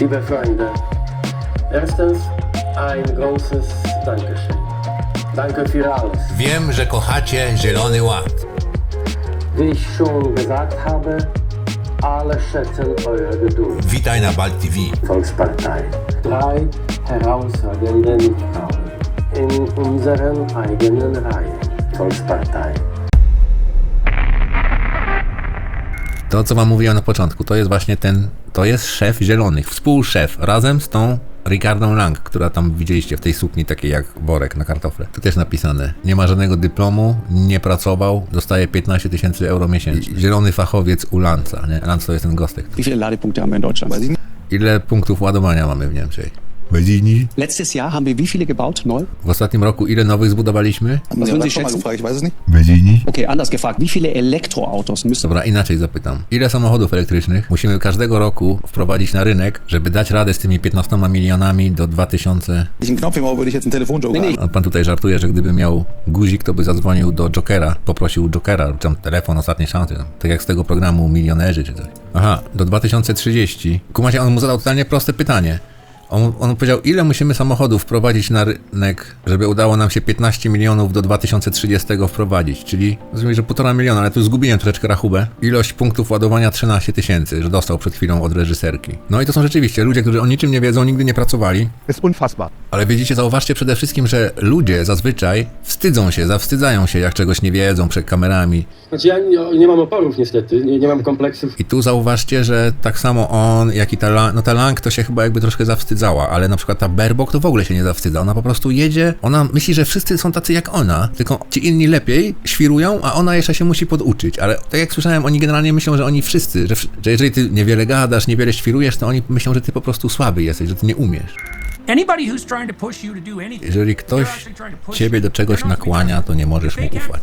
Liebe Freunde, erstens ein großes Dankeschön. Danke für alles. Wiem, że kochacie Zielony Ład. Wie ich schon gesagt habe, alle schätzen eure Geduld. Witaj na Balt TV. Volkspartei. Drei herausragende Mitfrauen in unseren eigenen Reihen. Volkspartei. To, co wam mówiłem na początku, to jest właśnie ten, to jest szef Zielonych, współszef, razem z tą Ricardą Lang, która tam widzieliście w tej sukni takiej jak worek na kartofle. To też napisane. Nie ma żadnego dyplomu, nie pracował, dostaje 15 tysięcy euro miesięcznie. Zielony fachowiec u Lanza, nie? Lanz to jest ten gostek. Ile punktów ładowania mamy w Niemczech? Benzini? Letztes Jahr haben wir wie viele gebaut? Neu? W ostatnim roku ile nowych zbudowaliśmy? Was würden Sie schätzen? gefragt, ich weiß es nicht. Benzini? Okay, anders gefragt. Wie viele Elektroautos müssen Dobra, inaczej zapytam. Ile samochodów elektrycznych musimy każdego roku wprowadzić na rynek, żeby dać radę z tymi 15 milionami do 2000? Wenn ich einen Knopf im Ohr würde ich jetzt einen Telefonjoker Nee, nee. an. A Pan tutaj żartuje, że gdyby miał guzik, to by zadzwonił do Jokera, poprosił Jokera, czy tam telefon ostatniej szansy, tak jak z tego programu Milionerzy czy coś. Aha, do 2030. Kumacie, on mu zadał totalnie proste pytanie. On, on powiedział, ile musimy samochodów wprowadzić na rynek, żeby udało nam się 15 milionów do 2030 wprowadzić, czyli rozumiem, że półtora miliona, ale tu zgubiłem troszeczkę rachubę. Ilość punktów ładowania 13 tysięcy, że dostał przed chwilą od reżyserki. No i to są rzeczywiście ludzie, którzy o niczym nie wiedzą, nigdy nie pracowali, ist unfassbar. ale widzicie, zauważcie przede wszystkim, że ludzie zazwyczaj wstydzą się, zawstydzają się, jak czegoś nie wiedzą przed kamerami. Znaczy ja nie, nie mam oporów niestety, nie, nie mam kompleksów. I tu zauważcie, że tak samo on, jak i ta, no ta Lang to się chyba jakby troszkę zawstydzała, ale na przykład ta Berbok to w ogóle się nie zawstydza. Ona po prostu jedzie, ona myśli, że wszyscy są tacy jak ona, tylko ci inni lepiej świrują, a ona jeszcze się musi poduczyć. Ale tak jak słyszałem, oni generalnie myślą, że oni wszyscy, że, że jeżeli ty niewiele gadasz, niewiele świrujesz, to oni myślą, że ty po prostu słaby jesteś, że ty nie umiesz. Jeżeli ktoś ciebie do czegoś nakłania, to nie możesz mu ufać.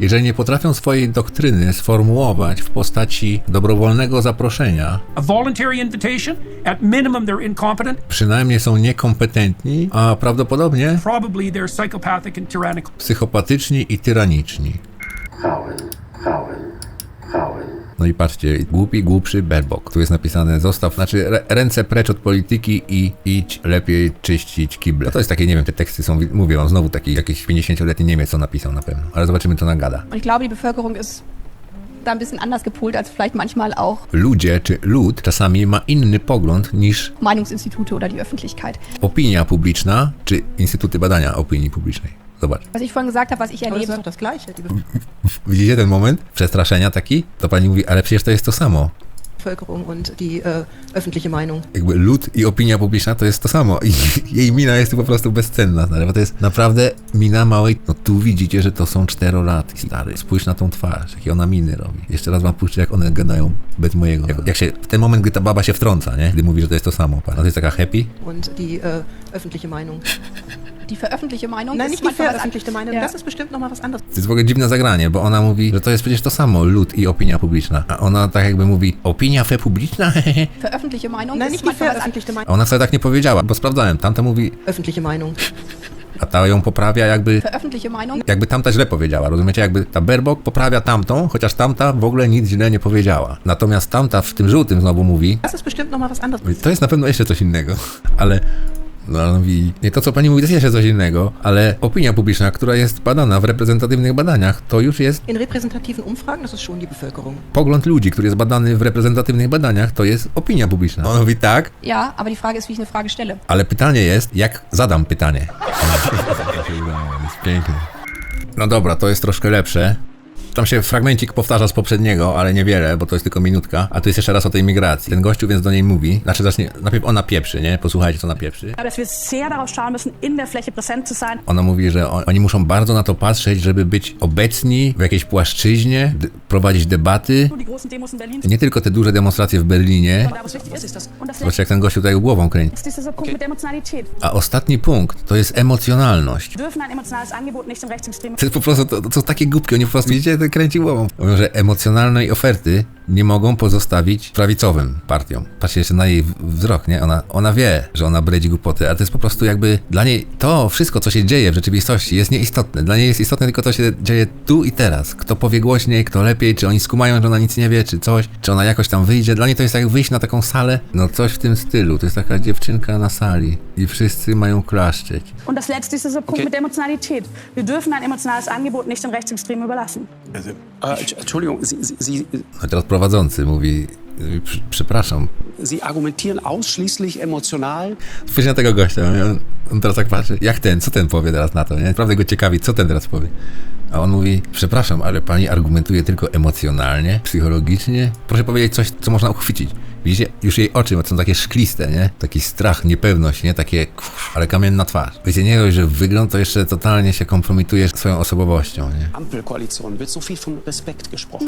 Jeżeli nie potrafią swojej doktryny sformułować w postaci dobrowolnego zaproszenia, przynajmniej są niekompetentni, a prawdopodobnie psychopatyczni i tyraniczni. Frauen, Frauen, Frauen. No i patrzcie, głupi, głupszy Berbok. Tu jest napisane, zostaw, znaczy ręce precz od polityki i idź lepiej czyścić kible. To jest takie, nie wiem, te teksty są, mówię wam, znowu taki jakiś 50-letni Niemiec to napisał na pewno. Ale zobaczymy, co nagada. Ich glaube, die Bevölkerung ist da ein bisschen anders gepolt als vielleicht manchmal auch Ludzie czy lud czasami ma inny pogląd niż Meinungsinstitute oder die Öffentlichkeit. opinia publiczna czy instytuty badania opinii publicznej. Zobacz. Was ich vorhin gesagt habe, was ich das erlebe, doch das Gleiche. Widzicie ten moment przestraszenia taki? To pani mówi, ale przecież to jest to samo. Bevölkerung und die äh, öffentliche Meinung. Jakby lud i opinia publiczna to jest to samo. I jej mina jest tu po prostu bezcenna, stary, bo to jest naprawdę mina małej. No tu widzicie, że to są czterolatki, stary. Spójrz na tą twarz, jakie ona miny robi. Jeszcze raz wam puszczę, jak one gadają bez mojego. Jak, jak się, w ten moment, gdy ta baba się wtrąca, nie? Gdy mówi, że to jest to samo. No to jest taka happy. Und die äh, öffentliche Meinung. die veröffentlichte Meinung Nein, ist nicht die veröffentlichte Meinung. Ja. Das ist bestimmt nochmal was anderes. To jest w ogóle dziwne zagranie, bo ona mówi, że to jest przecież to samo, lud i opinia publiczna. A ona tak jakby mówi, opinia fe publiczna? veröffentlichte Meinung Nein, ist nicht die veröffentlichte Meinung. A ona wcale tak nie powiedziała, bo sprawdzałem. Tamta mówi, Öffentliche Meinung. a ta ją poprawia jakby veröffentlichte Meinung jakby tamta źle powiedziała, rozumiecie? Jakby ta Berbok poprawia tamtą, chociaż tamta w ogóle nic źle nie powiedziała. Natomiast tamta w tym żółtym znowu mówi, Das ist bestimmt nochmal was anderes. to jest na pewno jeszcze coś innego, ale no, nie to co pani mówi, to jest jeszcze coś innego, ale opinia publiczna, która jest badana w reprezentatywnych badaniach, to już jest In repräsentativen Umfragen, das ist schon die Bevölkerung. pogląd ludzi, który jest badany w reprezentatywnych badaniach, to jest opinia publiczna. On mówi tak, Ja, aber die Frage ist, wie ich eine Frage stelle. ale pytanie jest, jak zadam pytanie. jest piękne. No dobra, to jest troszkę lepsze. Tam się fragmencik powtarza z poprzedniego, ale niewiele, bo to jest tylko minutka. A tu jest jeszcze raz o tej migracji. Ten gościu więc do niej mówi. Znaczy zacznie, najpierw ona pieprzy, nie? Posłuchajcie, co ona pieprzy. Ona mówi, że on, oni muszą bardzo na to patrzeć, żeby być obecni w jakiejś płaszczyźnie, d- prowadzić debaty. Nie tylko te duże demonstracje w Berlinie. Zobaczcie, jak ten gościu tutaj głową kręci. A ostatni punkt to jest emocjonalność. To jest po prostu, to, to są takie głupki, oni po prostu, widzicie, kręci głową. Mówią, że emocjonalnej oferty nie mogą pozostawić prawicowym partiom. Patrzcie jeszcze na jej w- wzrok, nie? Ona, ona wie, że ona bredzi głupoty, ale to jest po prostu jakby dla niej to wszystko, co się dzieje w rzeczywistości jest nieistotne. Dla niej jest istotne tylko to, co się dzieje tu i teraz. Kto powie głośniej, kto lepiej, czy oni skumają, że ona nic nie wie, czy coś, czy ona jakoś tam wyjdzie. Dla niej to jest jak wyjść na taką salę, no coś w tym stylu. To jest taka dziewczynka na sali i wszyscy mają klaszczeć. Und das letzte ist dieser Punkt Okay. mit der Emotionalität. Wir dürfen ein emotionales Angebot nicht den Rechtsextremen überlassen. Äh, Entschuldigung, Sie, Sie, Sie, No teraz prowadzący mówi, pr- przepraszam, Sie argumentieren ausschließlich emotional. Spójrz na tego gościa, on, on teraz tak patrzy, jak ten, co ten powie teraz na to, nie? Naprawdę go ciekawi, co ten teraz powie. A on mówi, przepraszam, ale pani argumentuje tylko emocjonalnie, psychologicznie. Proszę powiedzieć coś, co można uchwycić. Widzicie, już jej oczy są takie szkliste, nie? Taki strach, niepewność, nie? Takie, kuf, ale kamienna twarz. Wiecie, nie dość, że wygląd to jeszcze totalnie się kompromituje swoją osobowością, nie?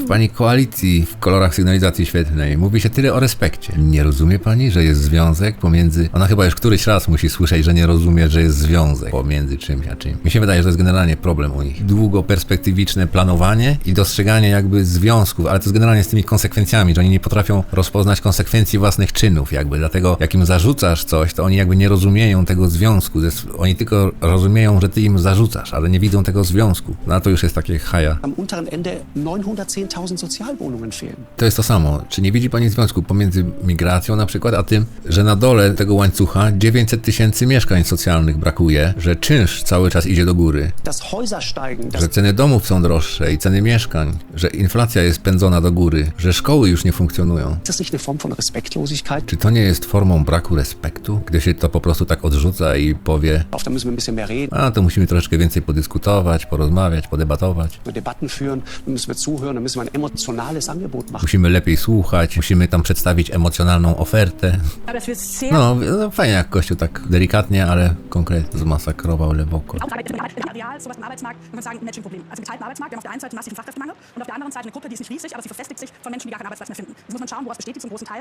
W pani koalicji w kolorach sygnalizacji świetlnej mówi się tyle o respekcie. Nie rozumie pani, że jest związek pomiędzy. Ona chyba już któryś raz musi słyszeć, że nie rozumie, że jest związek pomiędzy czymś a czymś. Mi się wydaje, że to jest generalnie problem u nich. Długoperspektywiczne planowanie i dostrzeganie jakby związków, ale to jest generalnie z tymi konsekwencjami, że oni nie potrafią rozpoznać konsekwencji własnych czynów, jakby. Dlatego, jak im zarzucasz coś, to oni jakby nie rozumieją tego związku. Oni tylko rozumieją, że ty im zarzucasz, ale nie widzą tego związku. No to już jest takie haja. Am unteren Ende 910.000 Sozialwohnungen fehlen. To jest to samo. Czy nie widzi Pani związku pomiędzy migracją na przykład, a tym, że na dole tego łańcucha 900 tysięcy mieszkań socjalnych brakuje, że czynsz cały czas idzie do góry, że ceny domów są droższe i ceny mieszkań, że inflacja jest pędzona do góry, że szkoły już nie funkcjonują. Czy to nie jest formą braku respektu, gdy się to po prostu tak odrzuca i powie, Auf, da müssen wir ein bisschen mehr reden, a to musimy troszeczkę więcej podyskutować, porozmawiać, podebatować. Musimy lepiej słuchać, musimy tam przedstawić emocjonalną ofertę. No, no fajnie jak Kościół tak delikatnie, ale konkretnie zmasakrował lewoko. Auf der anderen Seite eine Gruppe, die ist nicht riesig, aber sie verfestigt sich von Menschen, die gar keinen Arbeitsplatz mehr finden. Muss man schauen, woraus besteht die zum großen Teil.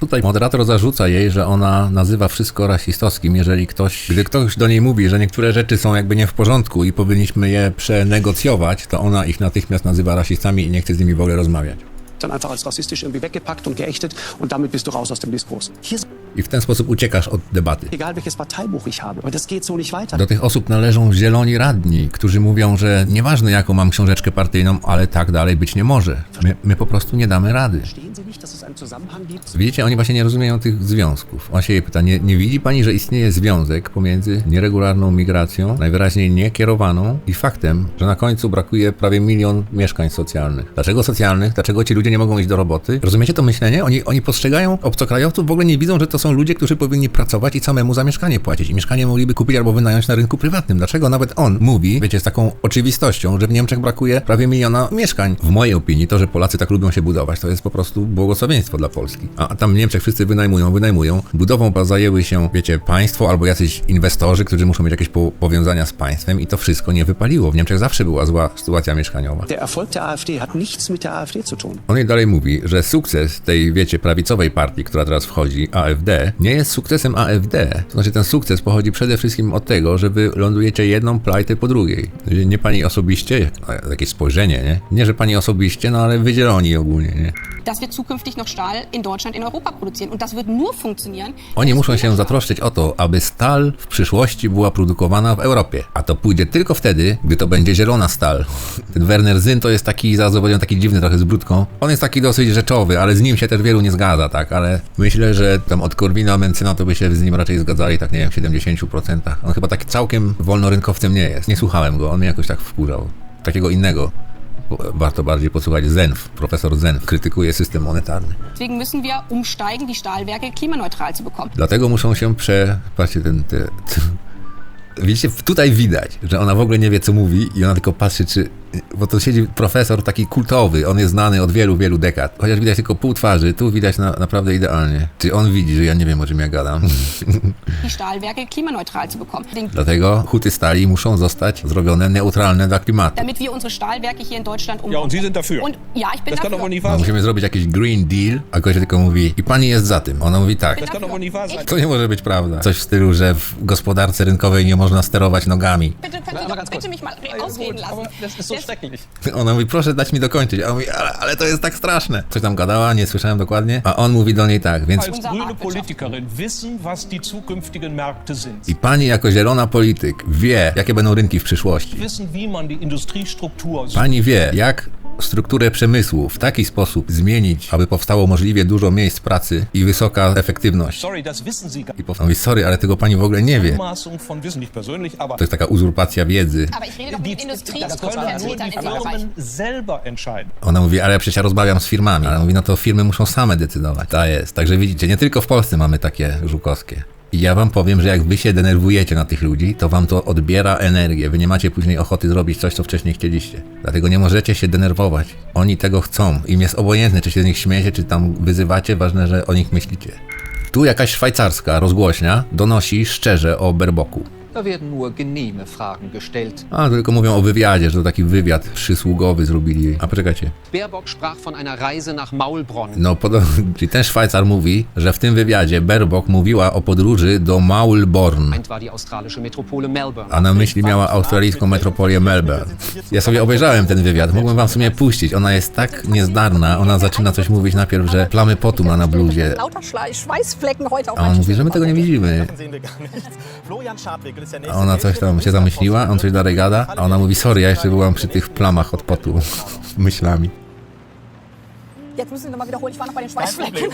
Tutaj moderator zarzuca jej, że ona nazywa wszystko rasistowskim, jeżeli ktoś, gdy ktoś do niej mówi, że niektóre rzeczy są jakby nie w porządku i powinniśmy je przenegocjować, to ona ich natychmiast nazywa rasistami i nie chce z nimi w ogóle rozmawiać. Dann einfach als rassistisch irgendwie weggepackt und geächtet und damit bist du raus aus dem Diskurs. I w ten sposób uciekasz od debaty. egal, welches Parteibuch ich habe, aber das geht so nicht weiter. Do tych osób należą zieloni radni, którzy mówią, że nieważne jaką mam książeczkę partyjną, ale tak dalej być nie może. My, my po prostu nie damy rady. Widzicie, oni właśnie nie rozumieją tych związków. On się jej pyta, nie, nie widzi pani, że istnieje związek pomiędzy nieregularną migracją, najwyraźniej niekierowaną i faktem, że na końcu brakuje prawie milion mieszkań socjalnych. Dlaczego socjalnych? Dlaczego ci ludzie nie mogą iść do roboty? Rozumiecie to myślenie? Oni, oni postrzegają obcokrajowców, w ogóle nie widzą, że to są ludzie, którzy powinni pracować i samemu za mieszkanie płacić. I mieszkanie mogliby kupić albo wynająć na rynku prywatnym. Dlaczego nawet on mówi, wiecie, z taką oczywistością, że w Niemczech brakuje prawie miliona mieszkań? W mojej opinii to, że Polacy tak lubią się budować, to jest po prostu błogosławieństwo dla Polski. A a tam w Niemczech wszyscy wynajmują, wynajmują. Budową zajęły się, wiecie, państwo albo jacyś inwestorzy, którzy muszą mieć jakieś po powiązania z państwem i to wszystko nie wypaliło. W Niemczech zawsze była zła sytuacja mieszkaniowa. Der Erfolg der AfD hat nichts mit der AfD zu tun. On jej dalej mówi, że sukces tej, wiecie, prawicowej partii, która teraz wchodzi, AfD, nie jest sukcesem AfD. To znaczy ten sukces pochodzi przede wszystkim od tego, że wy lądujecie jedną plajtę po drugiej. Nie pani osobiście, jakieś spojrzenie, nie? Nie, że pani osobiście, no ale wy zieloni ogólnie, nie? dass wir zukünftig noch Stahl in Deutschland, in Europa produzieren. Und das wird nur funktionieren. Oni muszą się zatroszczyć o to, aby stal w przyszłości była produkowana w Europie. A to pójdzie tylko wtedy, gdy to będzie zielona stal. Ten Werner Zyn to jest taki, zaraz zobaczyłem, taki dziwny trochę z brudką. On jest taki dosyć rzeczowy, ale z nim się też wielu nie zgadza, tak? Ale myślę, że tam od Korwina Mencyna to by się z nim raczej zgadzali, tak nie wiem, w 70%. On chyba tak całkiem wolnorynkowcem nie jest. Nie słuchałem go, on mnie jakoś tak wkurzał. Takiego innego. Warto bardziej posłuchać Zenf. Profesor Zenf krytykuje system monetarny. Deswegen müssen wir umsteigen, die Stahlwerke klimaneutral zu bekommen. Dlatego muszą się prze... Patrzcie, ten... Te, te... Widzicie, tutaj widać, że ona w ogóle nie wie, co mówi i ona tylko patrzy, czy... Bo to siedzi profesor taki kultowy, on jest znany od wielu, wielu dekad. Chociaż widać tylko pół twarzy, tu widać na, naprawdę idealnie. Czy on widzi, że ja nie wiem, o czym ja gadam. Die Stahlwerke klimaneutral zu bekommen. Den, Dlatego huty stali muszą zostać zrobione neutralne dla klimatu. damit wir unsere Stahlwerke hier in Deutschland umbauen. Ja, und Sie sind dafür. Und ja, ich bin Das kann doch dafür. wohl nicht No, wahr musimy zrobić jakiś green deal, a Gosia tylko mówi i pani jest za tym. Ona mówi tak. Das kann doch wohl nicht wahr sein. To nie może być prawda. Coś w stylu, że w gospodarce rynkowej nie można sterować nogami. Können Sie doch bitte mich mal ausreden lassen. Das ist so Das- schrecklich. Ona mówi, proszę dać mi dokończyć. A on mówi, ale, ale to jest tak straszne. Coś tam gadała, nie słyszałem dokładnie. A on mówi do niej tak, więc... Unser grüne Marktwirtschaft. Politikerin wissen, was die zukünftigen Märkte sind. I pani jako zielona polityk wie, jakie będą rynki w przyszłości. Wissen, wie man die Industriestruktur Pani wie, jak strukturę przemysłu w taki sposób zmienić, aby powstało możliwie dużo miejsc pracy i wysoka efektywność. Sorry, das wissen Sie gar I powstał mówi, sorry, ale tego pani w ogóle nie wie. To jest taka uzurpacja wiedzy. Ona mówi, ale ja przecież ja rozmawiam z firmami. Ale mówi, no to firmy muszą same decydować. Ta jest. Także widzicie, nie tylko w Polsce mamy takie żukowskie. Ja wam powiem, że jak wy się denerwujecie na tych ludzi, to wam to odbiera energię. Wy nie macie później ochoty zrobić coś, co wcześniej chcieliście. Dlatego nie możecie się denerwować. Oni tego chcą. Im jest obojętne, czy się z nich śmiejecie, czy tam wyzywacie. Ważne, że o nich myślicie. Tu jakaś szwajcarska rozgłośnia donosi szczerze o Berboku. A, tylko mówią o wywiadzie, że to taki wywiad przysługowy zrobili. A poczekajcie. Baerbock sprach von einer Reise nach Maulbronn. No, podobno, czyli ten Szwajcar mówi, że w tym wywiadzie Baerbock mówiła o podróży do Maulborn, Meint war die australische Metropole Melbourne. a na myśli miała australijską metropolię Melbourne. Ja sobie obejrzałem ten wywiad, mógłbym wam w sumie puścić. Ona jest tak niezdarna, ona zaczyna coś mówić najpierw, że plamy potu ma na bluzie, Lauter Schlei- Schweißflecken heute auf a on mówi, że my tego nie widzimy. A ona coś tam się zamyśliła, on coś dalej gada, a ona mówi, sorry, ja jeszcze byłam przy tych plamach od potu, myślami. Jetzt müssen nochmal wiederholen, ich war noch bei den Schweißflecken.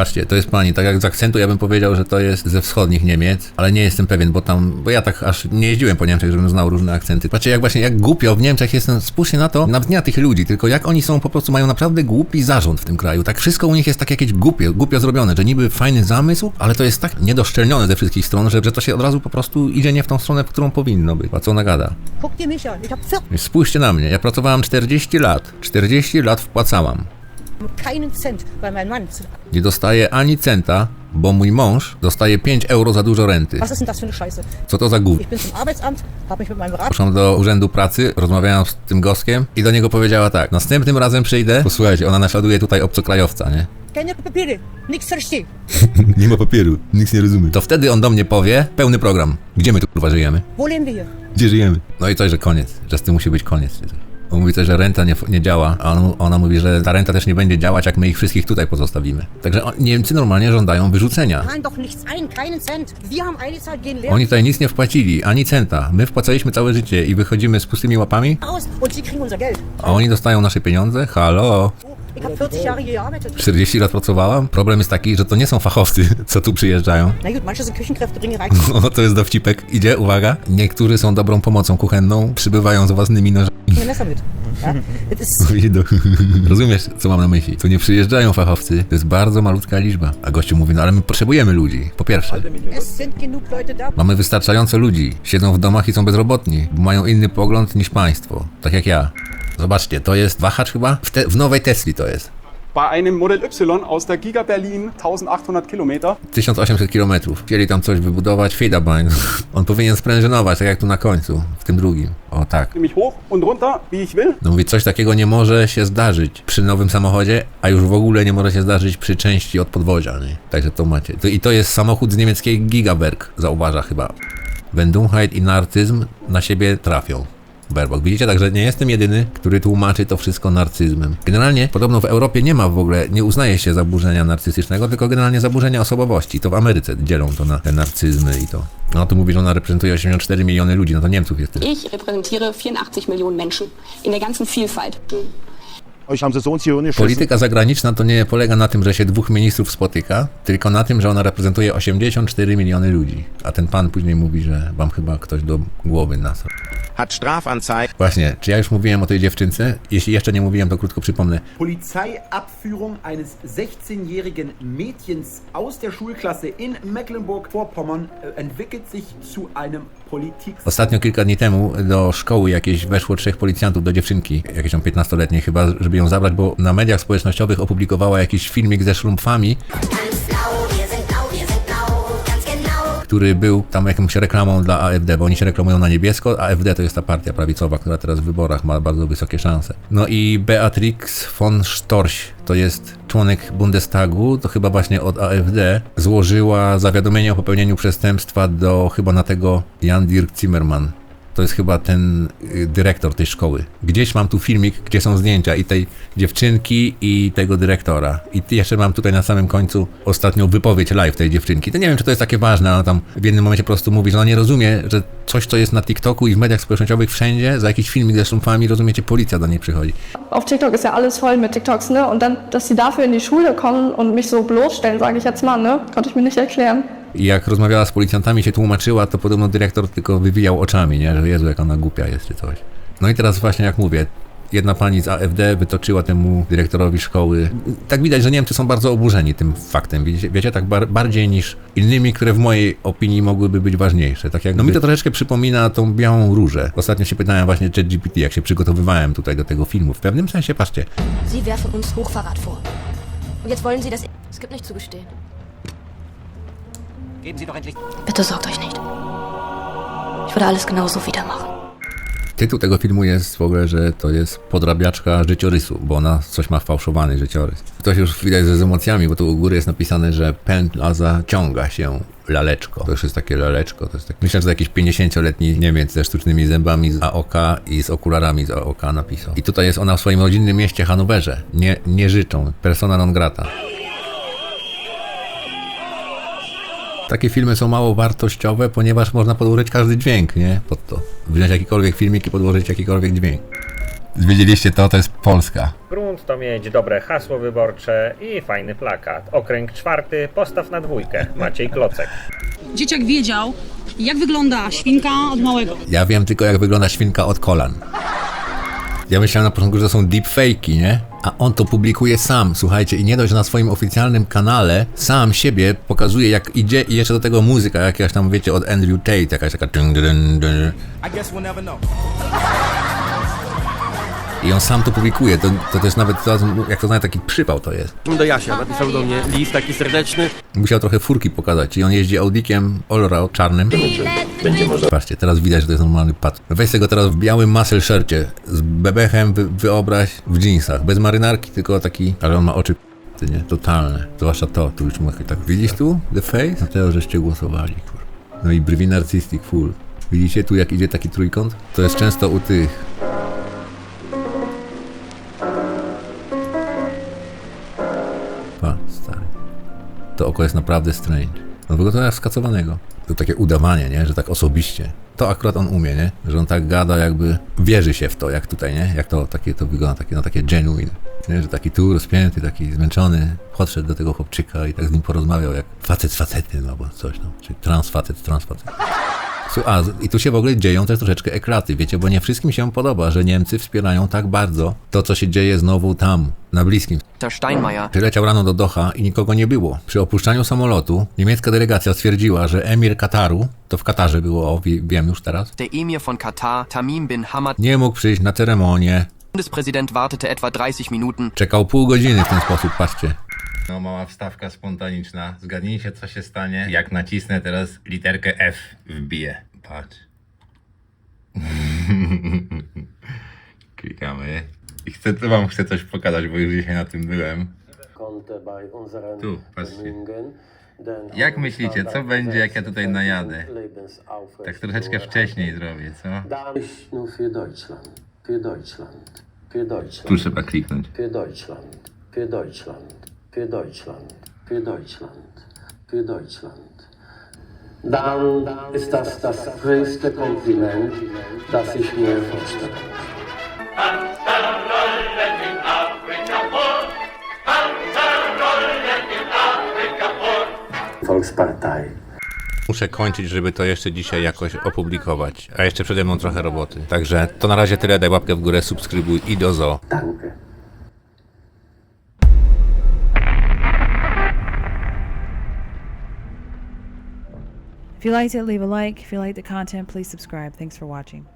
Patrzcie, to jest pani, tak jak z akcentu ja bym powiedział, że to jest ze wschodnich Niemiec, ale nie jestem pewien, bo tam, bo ja tak aż nie jeździłem po Niemczech, żebym znał różne akcenty. Patrzcie, jak właśnie, jak głupio w Niemczech jestem, spójrzcie na to, na tych ludzi, tylko jak oni są, po prostu mają naprawdę głupi zarząd w tym kraju. Tak wszystko u nich jest tak jakieś głupie, głupio zrobione, że niby fajny zamysł, ale to jest tak niedoszczelnione ze wszystkich stron, że, że to się od razu po prostu idzie nie w tą stronę, w którą powinno być. A co ona gada? Guck dir mich an. Ich habe 40 Spójrzcie na mnie, ja pracowałam 40 lat, 40 lat wpłacałam. Keinen Cent, weil mein Mann. Nie dostaję ani centa, bo mój mąż dostaje 5 euro za dużo renty. Was ist denn das für eine Scheiße? Co to za gówno? Ich bin zum Arbeitsamt, mich mit meinem Berater. Poszłam do urzędu pracy, rozmawiałam z tym goskiem i do niego powiedziała tak, następnym razem przyjdę, posłuchajcie, ona naśladuje tutaj obcokrajowca, nie? Keine Papiere, nichts verstehe. nie ma papieru, nic nie rozumie. To wtedy on do mnie powie, pełny program, gdzie my tu kurwa żyjemy? Wo leben wir hier? Gdzie żyjemy? No i coś, że koniec, że z tym musi być koniec. On mówi coś, że renta nie, nie działa, a on, ona mówi, że ta renta też nie będzie działać, jak my ich wszystkich tutaj pozostawimy. Także on, Niemcy normalnie żądają wyrzucenia. Oni tutaj nic nie wpłacili, ani centa. My wpłacaliśmy całe życie i wychodzimy z pustymi łapami, a oni dostają nasze pieniądze? Halo? Ich habe 40 Jahre hier gearbeitet. 40 lat pracowałam. Problem jest taki, że to nie są fachowcy, co tu przyjeżdżają. Na gut, manche sind Küchenkräfte, bringen rein. O, to jest dowcipek. Idzie, uwaga. Niektórzy są dobrą pomocą kuchenną, przybywają z własnymi nożami. Ein Messer mit. Ja? Das ist Mówi do- Rozumiesz, co mam na myśli? Tu nie przyjeżdżają fachowcy, to jest bardzo malutka liczba. A gościu mówi, no ale my potrzebujemy ludzi. Po pierwsze, Es sind genug Leute da. mamy wystarczająco ludzi. Siedzą w domach i są bezrobotni, bo mają inny pogląd niż państwo. Tak jak ja. Zobaczcie, to jest wahacz chyba? W, te, w nowej Tesli to jest. Bei einem Model Y aus der Giga Berlin 1800 Kilometer 1800 km. Chcieli tam coś wybudować, Federbein. On powinien sprężynować, tak jak tu na końcu, w tym drugim. O tak. nämlich hoch und runter, wie ich will. No mówi, coś takiego nie może się zdarzyć przy nowym samochodzie, a już w ogóle nie może się zdarzyć przy części od podwozia, nie? Także to macie. I to jest samochód z niemieckiej Gigaberg, zauważa chyba. Wendunheit i narcyzm na siebie trafią. Baerbock. Widzicie, także nie jestem jedyny, który tłumaczy to wszystko narcyzmem. Generalnie, podobno w Europie nie ma w ogóle, nie uznaje się zaburzenia narcystycznego, tylko generalnie zaburzenia osobowości. To w Ameryce dzielą to na te narcyzmy i to. No tu mówi, że ona reprezentuje 84 miliony ludzi, no to Niemców jest tyle. Ich repräsentiere 84 Millionen Menschen in der ganzen Vielfalt. Polityka zagraniczna to nie polega na tym, że się dwóch ministrów spotyka, tylko na tym, że ona reprezentuje 84 miliony ludzi. A ten pan później mówi, że wam chyba ktoś do głowy nasał. Hat Strafanzeigen. Właśnie, czy ja już mówiłem o tej dziewczynce? Jeśli jeszcze nie mówiłem, to krótko przypomnę. Polizeiabführung eines 16-jährigen Mädchens aus der Schulklasse in Mecklenburg-Vorpommern äh, entwickelt sich zu einem. Ostatnio kilka dni temu do szkoły jakieś weszło trzech policjantów do dziewczynki, jakieś tam 15-letniej chyba, żeby ją zabrać, bo na mediach społecznościowych opublikowała jakiś filmik ze szrumpfami, który był tam jakąś reklamą dla AfD, bo oni się reklamują na niebiesko, AfD to jest ta partia prawicowa, która teraz w wyborach ma bardzo wysokie szanse. No i Beatrix von Storch, to jest członek Bundestagu, to chyba właśnie od AfD, złożyła zawiadomienie o popełnieniu przestępstwa do chyba na tego Jan Dirk Zimmermann. To jest chyba ten y, dyrektor tej szkoły. Gdzieś mam tu filmik, gdzie są zdjęcia i tej dziewczynki, i tego dyrektora. I jeszcze mam tutaj na samym końcu ostatnią wypowiedź live tej dziewczynki. To nie wiem, czy to jest takie ważne, ale tam w jednym momencie po prostu mówi, że ona nie rozumie, że coś, co jest na TikToku i w mediach społecznościowych wszędzie, za jakiś filmik ze szumfami, rozumiecie, policja do niej przychodzi. Auf TikTok ist ja alles voll mit TikToks, ne? Und dann, dass sie dafür in die Schule kommen und mich so bloßstellen, sage ich jetzt mal, ne? Konnte ich mir nicht erklären. I jak rozmawiała z policjantami, się tłumaczyła, to podobno dyrektor tylko wywijał oczami, nie? Że Jezu, jak ona głupia jest, czy coś. No i teraz właśnie, jak mówię, jedna pani z AfD wytoczyła temu dyrektorowi szkoły. Tak widać, że Niemcy są bardzo oburzeni tym faktem, wiecie, wiecie tak bar bardziej niż innymi, które w mojej opinii mogłyby być ważniejsze. Tak jak, no mi to troszeczkę przypomina tą białą różę. Ostatnio się pytałem właśnie ChatGPT, jak się przygotowywałem tutaj do tego filmu. W pewnym sensie, patrzcie, Sie werfen uns Hochverrat vor. Und jetzt wollen Sie das... Es gibt nicht zu gestehen. Geben Sie doch endlich. Bitte sorgt euch nicht. Ich würde alles genauso wieder machen. Tytuł tego filmu jest w ogóle, że to jest podrabiaczka życiorysu, bo ona coś ma fałszowany życiorys. Ktoś już widać że z emocjami, bo tu u góry jest napisane, że pętla zaciąga się laleczko. To już jest takie laleczko. To jest tak... Myślę, że to jakiś 50-letni Niemiec ze sztucznymi zębami z AOK i z okularami z AOK napisał. I tutaj jest ona w swoim rodzinnym mieście Hanowerze. Nie, nie życzą. Persona non grata. Takie filmy są mało wartościowe, ponieważ można podłożyć każdy dźwięk, nie? Pod to. Wziąć jakikolwiek filmik i podłożyć jakikolwiek dźwięk. Wiedzieliście to, to jest Polska. Grunt to mieć dobre hasło wyborcze i fajny plakat. Okręg czwarty, postaw na dwójkę. Maciej Klocek. Dzieciak wiedział, jak wygląda świnka od małego. Ja wiem tylko, jak wygląda świnka od kolan. Ja myślałem na początku, że to są deepfake'i, nie? A on to publikuje sam, słuchajcie, i nie dość, że na swoim oficjalnym kanale sam siebie pokazuje, jak idzie i jeszcze do tego muzyka, jakaś tam, wiecie, od Andrew Tate, jakaś taka... I guess we'll never know. I on sam to publikuje, to, to też nawet, to, jak to znає, taki przypał to jest. Do Jasia napisał do mnie list taki serdeczny. Musiał trochę furki pokazać, i on jeździ Audikiem Allroad czarnym. Będzie można. Patrzcie, teraz widać, że to jest normalny pad. Weź tego teraz w białym muscle shircie, z bebechem wy, wyobraź w jeansach, bez marynarki, tylko taki, ale on ma oczy nie? Totalne. Zwłaszcza to, tu już ma tak, widzisz tu? The face? Na tego żeście głosowali, kur. No i brwi narcystic full. Widzicie tu, jak idzie taki trójkąt? To jest często u tych To oko jest naprawdę strange. No wygląda skacowanego. To takie udawanie, nie? Że tak osobiście. To akurat on umie, nie? Że on tak gada, jakby wierzy się w to, jak tutaj, nie? Jak to takie to wygląda, takie, no takie genuine. Nie? Że taki tu rozpięty, taki zmęczony, podszedł do tego chłopczyka i tak z nim porozmawiał, jak facet z facetem, albo coś tam. Czy transfacet, transfacet. Słu- A, i tu się w ogóle dzieją też troszeczkę ekraty, wiecie, bo nie wszystkim się podoba, że Niemcy wspierają tak bardzo to, co się dzieje znowu tam, na Bliskim. Der Steinmeier. Przyleciał rano do Doha i nikogo nie było. Przy opuszczaniu samolotu niemiecka delegacja stwierdziła, że emir Kataru, to w Katarze było, o, wiem już teraz, Der Emir von Katar, Tamim bin Hamad. nie mógł przyjść na ceremonię. Bundespräsident wartete etwa 30 Minuten. Czekał pół godziny w ten sposób, patrzcie. No mała wstawka spontaniczna. Zgadnijcie, co się stanie, jak nacisnę teraz literkę F wbiję. Patrz. Klikamy. I chcę, tu wam chcę coś pokazać, bo już dzisiaj na tym byłem. Tu, patrzcie. Jak myślicie, co będzie, jak ja tutaj najadę? Tak troszeczkę wcześniej zrobię, co? Tu trzeba kliknąć. Für Deutschland. Für Deutschland. Für Deutschland. Für Deutschland. Für Deutschland. Dann ist das das größte Kompliment, das ich mir vorstelle. Volkspartei. Muszę kończyć, żeby to jeszcze dzisiaj jakoś opublikować. A jeszcze przede mną trochę roboty. Także to na razie tyle. Daj łapkę w górę, subskrybuj i do zo. If you liked it, leave a like. If you liked the content, please subscribe. Thanks for watching.